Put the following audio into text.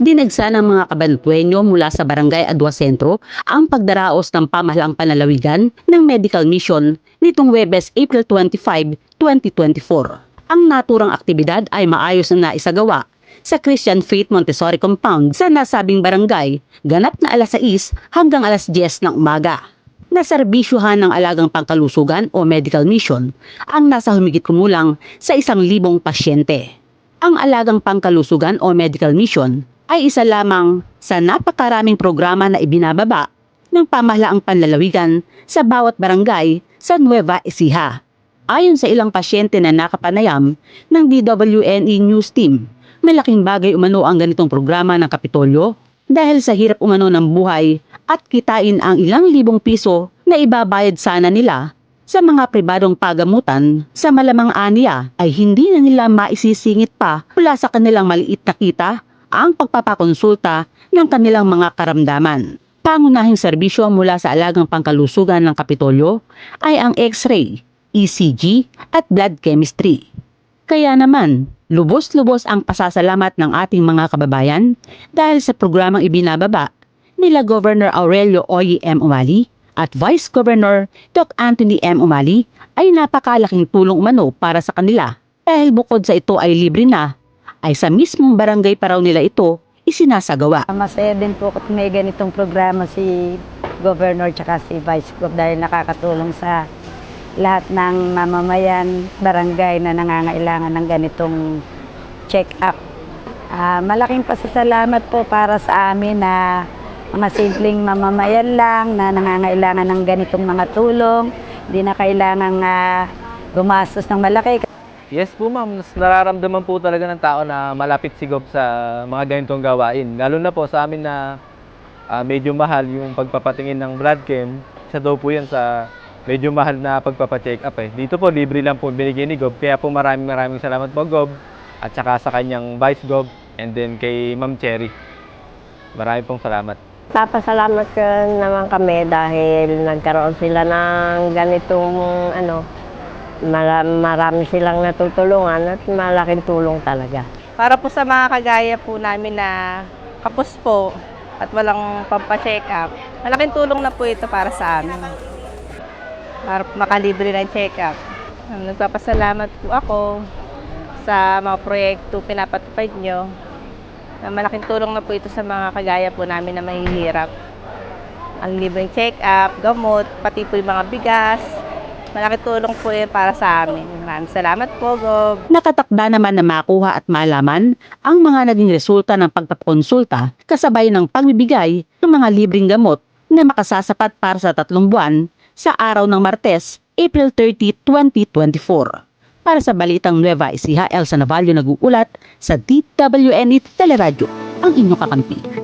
Dinagsa ng mga kabantuenyo mula sa Barangay Adwa Sentro ang pagdaraos ng pamahalaang panalawigan ng medical mission nitong Webes April 25, 2024. Ang naturang aktibidad ay maayos na naisagawa sa Christian Faith Montessori Compound sa nasabing barangay, ganap na alas 6 hanggang alas 10 ng umaga. Naserbisyuhan ng alagang pangkalusugan o medical mission ang nasa humigit kumulang sa isang libong pasyente. Ang alagang pangkalusugan o medical mission ay isa lamang sa napakaraming programa na ibinababa ng pamahalaang panlalawigan sa bawat barangay sa Nueva Ecija. Ayon sa ilang pasyente na nakapanayam ng DWNE News Team, malaking bagay umano ang ganitong programa ng Kapitolyo dahil sa hirap umano ng buhay at kitain ang ilang libong piso na ibabayad sana nila sa mga pribadong pagamutan sa malamang aniya ay hindi na nila maisisingit pa mula sa kanilang maliit na kita ang pagpapakonsulta ng kanilang mga karamdaman. Pangunahing serbisyo mula sa alagang pangkalusugan ng Kapitolyo ay ang X-ray, ECG at blood chemistry. Kaya naman, lubos-lubos ang pasasalamat ng ating mga kababayan dahil sa programang ibinababa nila Governor Aurelio Oye M. Umali at Vice Governor Doc Anthony M. Umali ay napakalaking tulong umano para sa kanila dahil bukod sa ito ay libre na ay sa mismong barangay pa raw nila ito isinasagawa. Masaya din po at may ganitong programa si Governor tsaka si Vice Gov dahil nakakatulong sa lahat ng mamamayan, barangay na nangangailangan ng ganitong check-up. Ah, malaking pasasalamat po para sa amin na mga simpleng mamamayan lang na nangangailangan ng ganitong mga tulong. Hindi na kailangang ah, gumastos ng malaki. Yes po ma'am, nararamdaman po talaga ng tao na malapit si Gob sa mga ganitong gawain. Lalo na po sa amin na ah, medyo mahal yung pagpapatingin ng blood chem. Isa daw po yan sa medyo mahal na pagpapacheck up eh. Dito po libre lang po binigay ni Gob. Kaya po maraming maraming salamat po Gob at saka sa kanyang Vice Gob and then kay Ma'am Cherry. Maraming pong salamat. Papasalamat ko naman kami dahil nagkaroon sila ng ganitong ano, marami silang natutulungan at malaking tulong talaga. Para po sa mga kagaya po namin na kapos po at walang pampacheck up, malaking tulong na po ito para sa amin. Para makalibre ng check up. Nagpapasalamat po ako sa mga proyekto pinapatupad nyo. Malaking tulong na po ito sa mga kagaya po namin na mahihirap. Ang libreng check up, gamot, pati po yung mga bigas. Malaking tulong po yan para sa amin. Maraming salamat po, Gob. Nakatakda naman na makuha at malaman ang mga naging resulta ng pagpapakonsulta kasabay ng pagbibigay ng mga libreng gamot na makasasapat para sa tatlong buwan sa araw ng Martes, April 30, 2024. Para sa Balitang Nueva Ecija, Elsa Navallo nag-uulat sa DWNE Teleradyo, ang inyong kakampi.